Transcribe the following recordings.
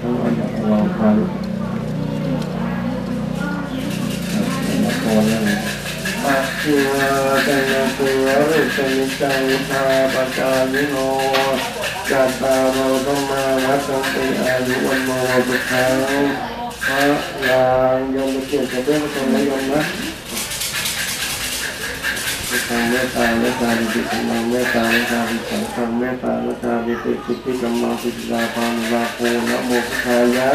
ทั้งวันอย่างวางพันละครนั่นปัจจุบันตังตัวรูปตังจังทาปจายิโนจัตตารโรธรรมาวัตังติอายุวันโมสุขังพระยางยมเกียรติกับเรื่องตรงนี้ยมนะ ทางเมตตาเมตตาดิจิตมังเมตตาเมตตาดิสังฆังเมตตาเมตตาดิจิติติกัมมังปิจิตาปังวาโคนะโมพุทธายะ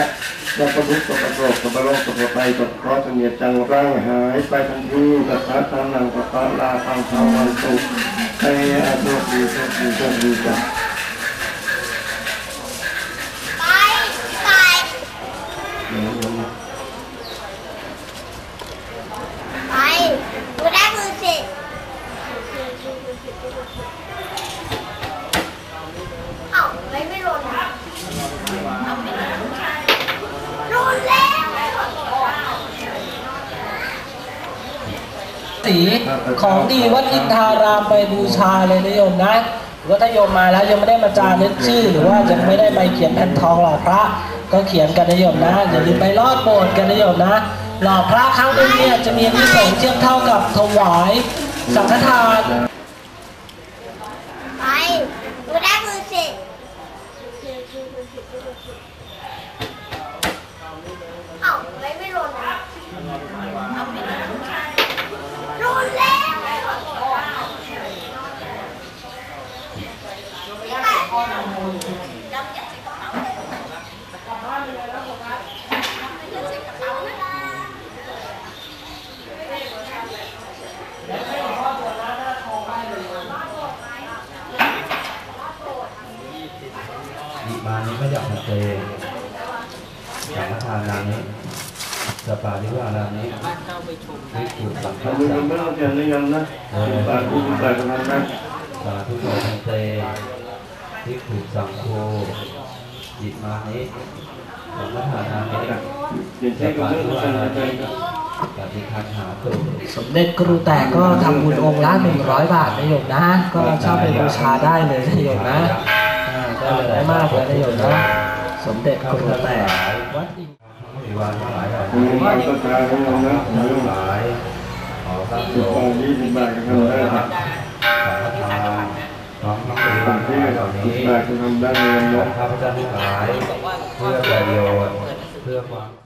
สัพพทุกข์สัพพโรคสัพพโรคสัพพภัยสัพพะเสนียจังร่างหายไปทันทีสัพพะทานังสัพพะลาพังภาวันตุเตอะโชคดีโชคดีโชคดีจ้ะไปไปเดี๋ยวโยมไปดูได้มือสิเอ้าไม่ไม่หล่นอะเอาไม่หล่นหล่นแล้ว สีของดีวัดอินทารามไปบูชาเลยนะโยมนะหรือว่าถ้าโยมมาแล้วยังไม่ได้มาจารึกชื่อ หรือว่ายังไม่ได้ไปเขียนแผ่นทองหล่อพระ ก็เขียนกันนะโยมนะอย่าลืมไปรอดโบสถ์กันนะโยมนะ หล่อพระครั้งหนึงเนี่ยจะมีอานิสงส์เทียบเท่ากับถวายสังฆทานไปดูได้มือสิเอ้าไม่ไม่หล่นอะเอาไม่หล่นหล่นแล้ว อิ มานิไม่อยากมาเตสังฆทานานิสปาริวารานิวิจุสังฆทำบุญสังไม่ต้องเขียนนิยมนะบาทบุญบาทกำนันนะสาธุโสทันเต วิจุสังโฆอิมานิสังฆทานานิเขียนสใช้กับปาเรื่อริงวาการราเงินินปฏิคันหาตุสมเด็จครูแตกก็ทำบุญองค์ละ100บาทนะโยมนะ ก็เช่าไปบูชาได้เลยนะโยมนะอ่าก็เหลือไม่มากเลยนะโยมนะ สมเด็จครูแตกวัดอินทั้งบริวารทั้งหลายเหล่าคุณนี้มีความศรัทธาของเรานะทั้งหลายขอตั้งสิโยบาทยี่สิบบาทก็ทำได้สัน ททั้งที่หลายเหล่าสินี้บบาทำได้เงินขอนะงข้าพเจ้าทั้งหลายเพื่อประโยชน์เพื่อความ